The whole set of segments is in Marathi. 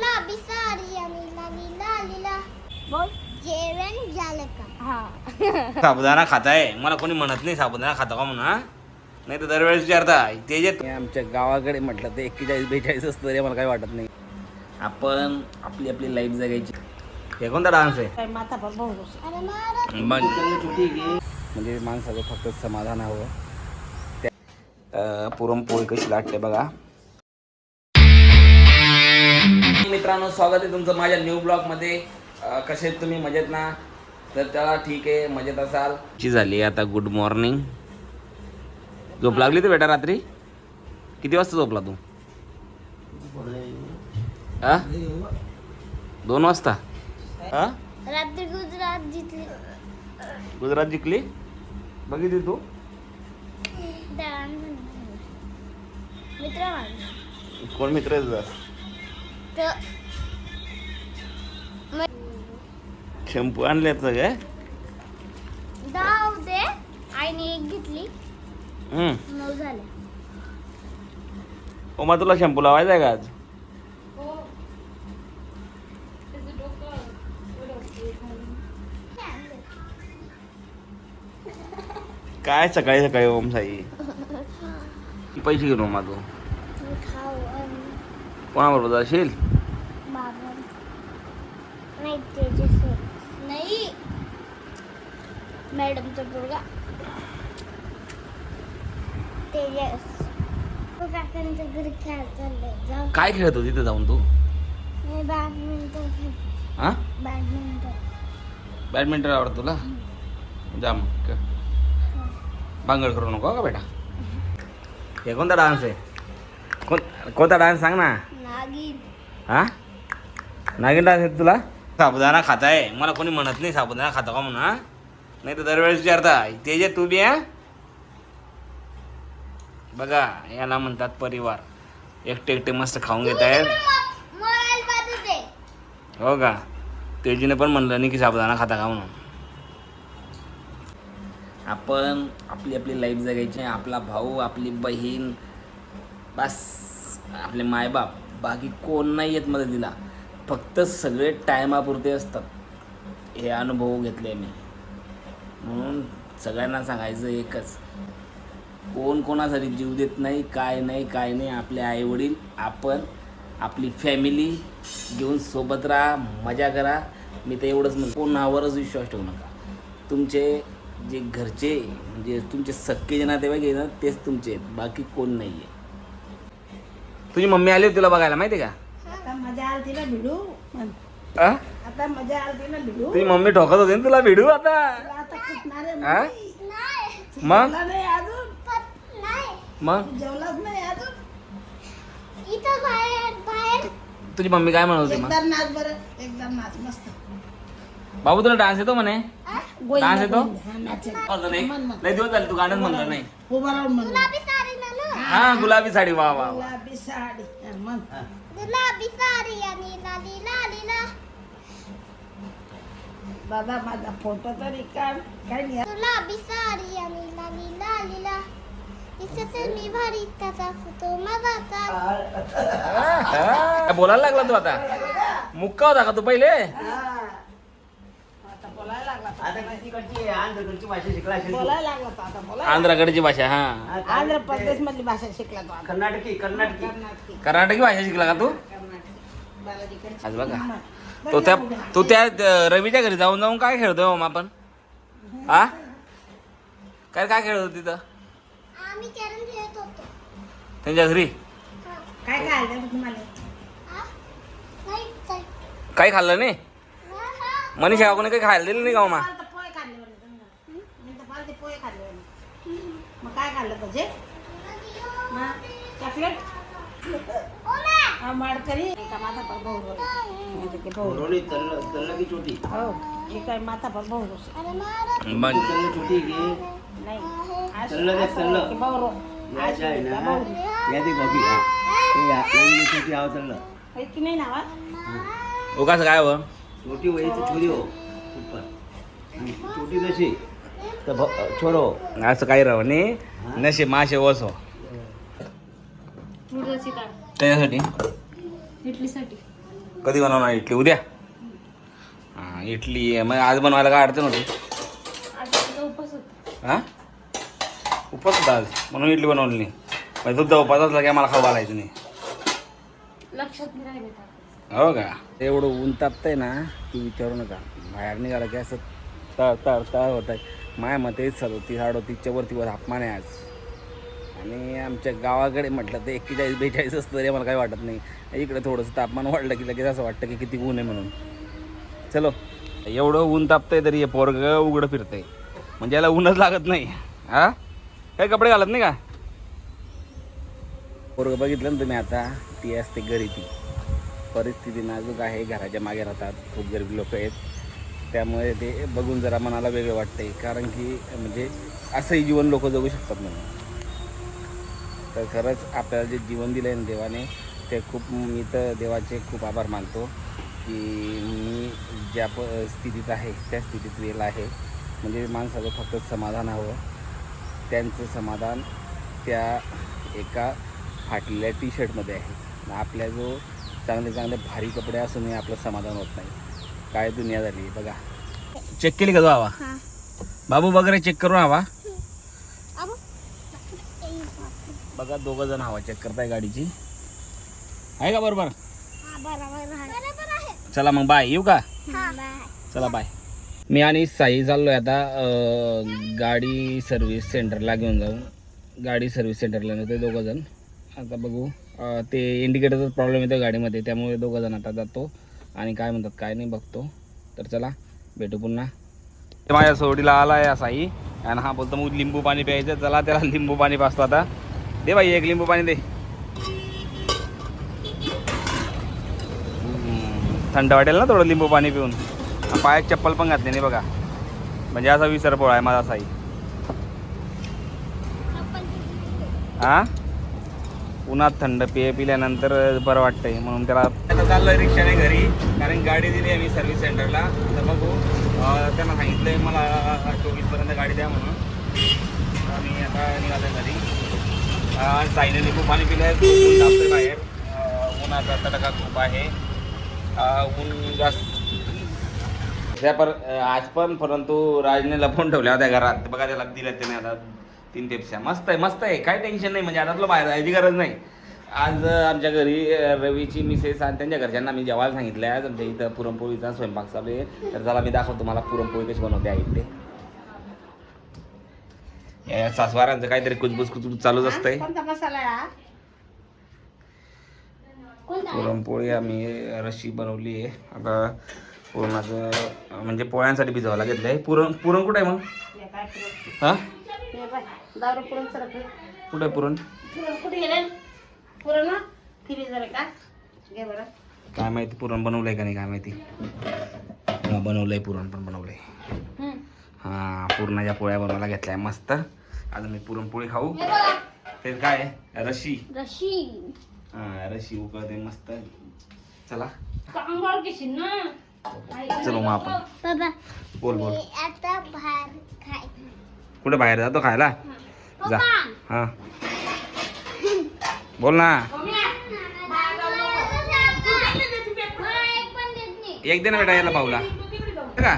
गुलाबी साडी आणि लाली. लालीला बोल. जेवण झालं का? हा. साबुदाणा खाताय? मला कोणी म्हणत नाही साबुदाणा खाता का म्हणा नाही तर दरवेळेस विचारता. ते जे आमच्या गावाकडे म्हटलं तर एक्केचाळीस बेचाळीस असतं तरी मला काही वाटत नाही. आपण आपली आपली लाईफ जगायची. हे कोणता डान्स आहे? काय माथा पर बहु अरे महाराज म्हणजे माणसाचं फक्त समाधान हवं. पुरणपोळी कशी लागते बघा. मित्रांनो स्वागत आहे तुमचं माझ्या न्यू ब्लॉगमध्ये. अं, कसे आहेत तुम्ही? मजेत ना? तर चला ठीक आहे मजेत असाल. ची झाली आता गुड मॉर्निंग झोप लागली तर बेटा रात्री? किती वाजता झोपला तू? आ? दोन वाजता? हा रात्री गुजरात जिंकली गुजरात जिंकली? बघितली तू? मित्र कोण मित्र आहे तुझा? शॅम्पू आणले काय दहा होते आईने एक घेतली. हम्म. नऊ झाल्या ओ मग तुला शॅम्पू लावायचा आहे का आज? काय सकाळी सकाळी ओम साई? पैसे घेऊन ओमा तू. कोणाबरोबर जाशील? नाही मॅडमचा पोरगा तेजस तो काकांच्या घरी खेळायला चाललंय. जाऊ काय खेळत होती तिथे जाऊन तू? मी बॅडमिंटन खेळ हा? बॅडमिंटन बॅडमिंटन आवडत तुला? जा मग खेळ. भांगड करू नको का बेटा? हे कोणता डान्स आहे? कोण कोणता डान्स सांग ना. नागिन. हा? नागिन डान्स आहे तुला? साबुदाणा खाताय. मला कोणी म्हणत नाही साबुदाणा खाता का म्हणा नाही तर दरवेळेस विचारता ते जे तू बी बघा याला म्हणतात परिवार. एकटे एकटे मस्त खाऊन घेत आहेत हो का? तेजीने पण म्हणलं नाही की साबुदाणा खाता का म्हणून. आपण आपली आपली लाईफ जगायची आपला भाऊ आपली बहीण बस. आपले मायबाप. बाकी कोण नाही येत मदतीला. फक्त सगळे टायमापुरते असतात. हे अनुभव घेतले मी. म्हणून सगळ्यांना सांगायचं एकच. कोण कोणासाठी जीव देत नाही काय नाही काय नाही आपले आईवडील आपण आपली फॅमिली घेऊन सोबत राहा मजा करा. मी तर एवढंच म्हणतो. कोणावरच विश्वास ठेवू नका. तुमचे जे घरचे म्हणजे तुमचे सक्के जे नातेवाईक आहे ना तेच तुमचे आहेत. बाकी कोण नाही आहे तुझी मम्मी आली होती तुला बघायला माहिती आहे आता मजा आली ना भिडू. का आ? आता मजा आली ना भिडू. तुझी मम्मी ठोकत होती ना तुला भिडू आता. आता कुठणार आहे आ? नाही मग? जेवला नाही अजून? पण नाही मग जेवलाच नाही अजून? इथं बाहेर बाहेर तुझी मम्मी काय म्हणत होती मग? एकदा नाच बरं एकदा नाच मस्त. बाबू तुला डान्स येतो म्हणे? डान्स येतो? हा, नाही म्हण, म्हण. लय दिवस झाले तू गाणंच म्हणलं नाही. उभा राहून म्हण गुलाबी साडी ना ना हा गुलाबी साडी वा वा वा. गुलाबी साडी हा, म्हण गुलाबी साडी आणि लाली लालीला दादा माझा फोटो तरी काढ काय नाही गुलाबी साडी आणि लाली लालीला दिसत मी भारी त्याचा फोटो माझा बोलायला लागला तू आता. मुक्का होता का तू पहिले? बोलायला लागला तो. आता तिकडची आंध्रकडची भाषा. बोलायला आंध्राकडची हा आंध्र प्रदेश मधली भाषा शिकला तो आता. कर्नाटकी कर्नाटकी. कर्नाटकी. कर्नाटकी भाषा शिकला का तू? कर्नाटकी. बालाजीकडची आज बघा. तो त्या तू त्या अं, रवीच्या घरी जाऊन जाऊन काय खेळतोय ओम आपण? हा काय काय खेळत होती तिथं आम्ही कॅरम खेळत होतो. त्यांच्या घरी? काय काय आलं तुम्हाला? हा? नाही चल. काही खाल्लं नाही? हा, हा. मनीषा काही खायला दिलं नाही का ओमा पाल तर पोहे खाल्ले बरं समजा. मी तर पाल ते पोहे खाल्ले बरं. मग काय खाल्लं पाहिजे चॉकलेट? माडकरी. एका म्हणजे छोटी. हो हे छोटी की? नाही. याच्या आहे ना? या ती हा. या- छोटी आव की नाही नावा? काय हो? छोटी वयची छोरी हो. छोटी जशी तर भ- छोरो. असं काही राव नाही नशे माशे वसो डाळ त्याच्यासाठी? इडलीसाठी कधी बनवणार इडली उद्या? हां इडली. मग आज बनवायला काय अडचण होती? हां? उपास होता आज. म्हणून इडली बनवली नाही. म्हणजे तुमचा उपास असला की मला खाऊ घालायचं नाही. लक्षात नाही राहिले हो का? एवढं ऊन तापतंय ना तू विचारू नका. बाहेर निघाला की असं तळ तळ तळ होत आहे माया मते सदोतीस अडोतीसच्या वरती वर तापमान आहे आज. आणि आमच्या गावाकडे म्हटलं तर एक्केचाळीस बेचाळीस असतं तरी मला काही वाटत नाही. इकडे थोडंसं तापमान वाढलं की लगेच असं वाटतं की किती ऊन आहे म्हणून. चलो. एवढं ऊन तापतंय तरी हे पोरग उघडं फिरतंय. म्हणजे याला ऊनच लागत नाही. हा? काही कपडे घालत नाही का? पोरग बघितलं ना तुम्ही आता ती असते गरीबी. परिस्थिती नाजूक आहे घराच्या मागे राहतात खूप गरीब लोक आहेत. त्यामुळे ते बघून जरा मनाला वेगळं वाटतंय. कारण की म्हणजे असंही जीवन लोक जगू शकतात म्हणून. तर खरंच आपल्याला जे जीवन दिलं आहे ना देवाने ते खूप मी तर देवाचे खूप आभार मानतो की मी ज्या प स्थितीत आहे त्या स्थितीत वेळ आहे. म्हणजे माणसाचं फक्त समाधान हवं. त्यांचं समाधान त्या एका फाटलेल्या टी शर्टमध्ये आहे. आपल्या जो चांगले चांगले भारी कपडे असूनही आपलं समाधान होत नाही. काय दुनिया झाली बघा. चेक केली का तो हवा हा. बाबू वगैरे चेक करून हवा बघा दोघं जण हवा चेक करताय गाडीची. आहे का बरोबर? हा बरोबर आहे. बरोबर आहे. चला मग बाय येऊ का? हा. बाय चला बाय मी आणि साई चाललोय आता गाडी सर्व्हिस सेंटरला घेऊन जाऊन गाडी सर्व्हिस सेंटरला नेतो दोघं जण. आता बघू ते इंडिकेटरचा प्रॉब्लेम येतो गाडीमध्ये त्यामुळे दोघं जण आता जातो. आणि काय म्हणतात काय नाही बघतो. तर चला भेटू पुन्हा. माझ्या सोडीला आला आहे साई आणि हा बोलतो मग लिंबू पाणी प्यायचं चला त्याला लिंबू पाणी पाचतो आता. दे बाई एक लिंबू पाणी दे. थंड वाटेल ना थोडं लिंबू पाणी पिऊन. हा, पायात चप्पल पण घातली नाही बघा. म्हणजे असा विसर पोळा आहे माझा साई हा उन्हात थंड पेय पिल्यानंतर बरं वाटतंय म्हणून त्याला आता चाललोय रिक्षाने घरी कारण गाडी दिली आहे मी सर्व्हिस सेंटरला तर बघू त्यांना सांगितलंय मला चोवीसपर्यंत गाडी द्या म्हणून. आणि आता निघालोय घरी. अं, साईने पाणी पिलंय खूप ऊन बाहेर. उन्हाचा तडका खूप आहे. ऊन जास्त त्या पर आज पण परंतु राजने लपवून ठेवल्या होत्या घरात. बघा त्याला दिल्या त्याने आता. तीन पेप्स्या मस्त आहे मस्त आहे. काही टेन्शन नाही. म्हणजे आता बाहेर जायची गरज नाही. आज आमच्या घरी रवीची मिसेस आणि त्यांच्या घरच्यांना मी जेवायला सांगितलं आहे आमच्या इथं पुरणपोळीचा स्वयंपाक चालू आहे. तर चला मी दाखवतो तुम्हाला पुरणपोळी कशी बनवते आई ते. या सासवारांचं काहीतरी कुचबुच कुचबुच चालूच असतंय. आहे पुरणपोळी आम्ही रशी बनवली आहे. आता पुरणाचं म्हणजे पोळ्यांसाठी भिजवायला घेतलं आहे पुरण पुरण कुठं आहे मग? हे? हां बाय दारू पुरण सरक कुठं आहे पुरण? पुरण कुठे गेले? पुरण ना? फिरी जरा का? घे बरं. काय माहिती पुरण बनवलंय का नाही काय माहिती? हा बनवलंय पुरण पण बनवलंय. हम्म. हा पुरणाच्या पोळ्या बनवायला घेतल्या मस्त. आज मी पुरणपोळी खाऊ. हे बघा. ते काय आहे? रशी. रशी. हा रशी उकळते मस्त. चला. कांगार घेशील ना? चलो मग आपण. बाबा. बोल बोल. आता कुठे बाहेर जातो खायला? जा. हा. बोल ना. एक दे ना बेटा याला पाहूला का?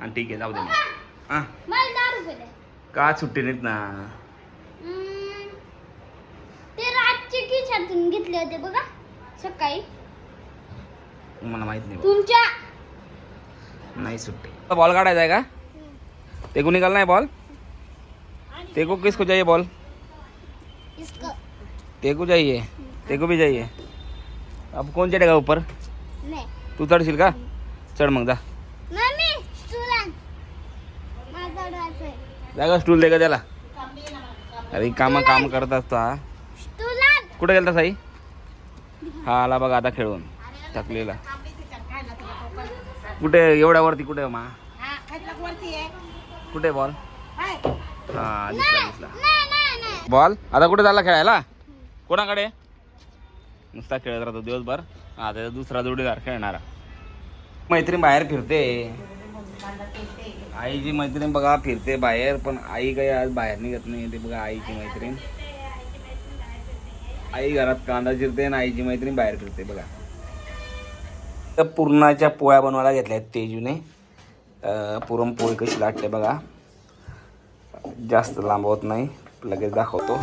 हा ठीक आहे जाऊ दे. हा. का सुट्टी नाहीत ना? ते रातचे खिशातून घेतले होते बघा सकाळी. मला माहीत नाही तुमच्या नहीं सुट्टी. बॉल काढायचा आहे का? ते को निकालना है बॉल ते को किसको चाहिए बॉल इसको। ते को चाहिए। ते को भी चाहिए। अब कौन चढ़ेगा ऊपर? तू चढशील का चढ मग जा। जागा स्टूल दे का त्याला। अरे काम काम करत असतो. हा कुठे गेलता साई? हा आला बघा आता खेळून. थकलेला कुठे? एवढ्या वरती कुठे मा हा खायला वरती आहे कुठे बॉल हा दिसला दिसला. बॉल आता कुठे चालला खेळायला? कोणाकडे? नुसता खेळत राहतो दिवसभर. हा त्याचा दुसरा जोडीदार खेळणारा. मैत्रीण बाहेर फिरते. आईची मैत्रीण बघा फिरते बाहेर पण आई काही आज बाहेर निघत नाही. ते बघा आईची मैत्रीण. आई घरात कांदा चिरते आणि आईची मैत्रीण बाहेर फिरते बघा. तर पुरणाच्या पोळ्या बनवायला घेतल्या तेजूने. पुरणपोळी कशी लागते बघा. जास्त लांब होत नाही लगेच दाखवतो.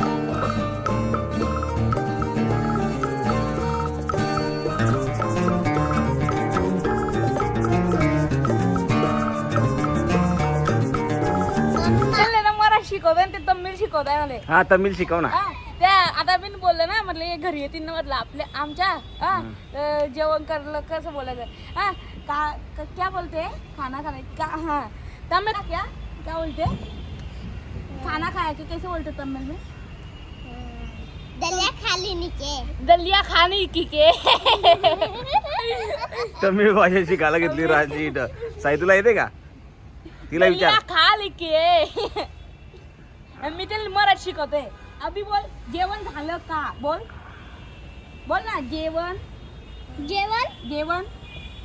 शिकवताय ते तमिळ शिकवताय मला हा तमिळ शिकव ना. बोलले ना म्हटलं हे घरी येतील ना म्हटलं आपल्या आमच्या हा जेवण करलं कसं बोलायचं? हा का का- क्या बोलते? खाना खाने का हाँ तमिळ का क्या? क्या बोलते? खाना खाया के कैसे बोलते तमिळ में? दल्या खाली नीचे. दलिया खाने की के? तमिळ भाषा शिकायला घेतली राजी इथं. साई तुला येते का? तिला दलिया विचार. खा के मी त्याला मराठी शिकवते. अभि बोल जेवण झालं का? बोल. बोल ना जेवण. जेवण? जेवण.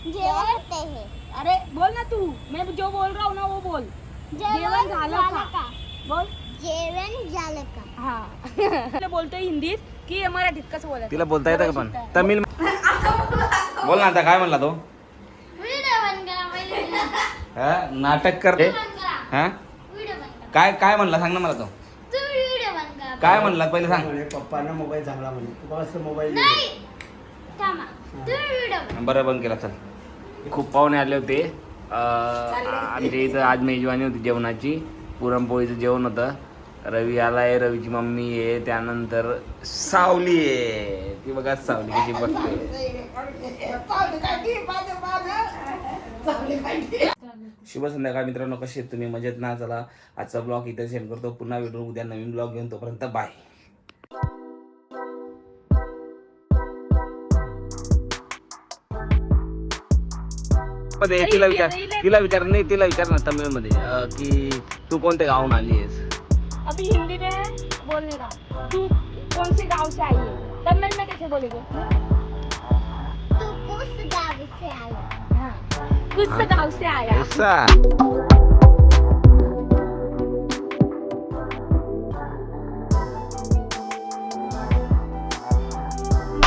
जेवण. ते हे अरे बोल ना तू. मैं जो बोल रहा हूँ ना वो बोल. जेवण झालं का? बोल. जेवण झालं का? हा. बोलतोय हिंदीत की मराठीत कसं बोलायचं? तिला बोलता येतं का पण. तमिळ बोल ना आता काय म्हणला तो? हा? नाटक करते हा? काय काय म्हणला? सांग ना मला तो तुम्ही व्हिडिओ बंद करा काय म्हणला पहिले सांग. म्हणे पप्पांना मोबाईल चांगला म्हणे. तू बस मोबाईल नाही थांबा. तुम्ही व्हिडिओ बरं बंद केला चल. खूप पाहुणे आले होते. अं, आमच्या इथं आज मेजवानी होती जेवणाची. पुरणपोळीचं जेवण होतं. रवी आलाय रवीची मम्मी आहे त्यानंतर सावली आहे. ती बघा सावली कशी बसते. शुभ संध्याकाळ मित्रांनो कसे आहेत तुम्ही? मजेत ना? चला आजचा ब्लॉग इथे सेंड करतो. पुन्हा भेटू. उद्या नवीन ब्लॉग घेऊन तोपर्यंत बायमध्ये तिला विचार तिला विचार नाही तिला विचार ना तमिळमध्ये की तू कोणत्या गावून आली आहेस? अभी हिंदी में बोलने का तू कौन से गांव से आई है? तमिल में कैसे बोलेगे? तू कुस गाव से आला हाँ कुछ गांव से आया ऐसा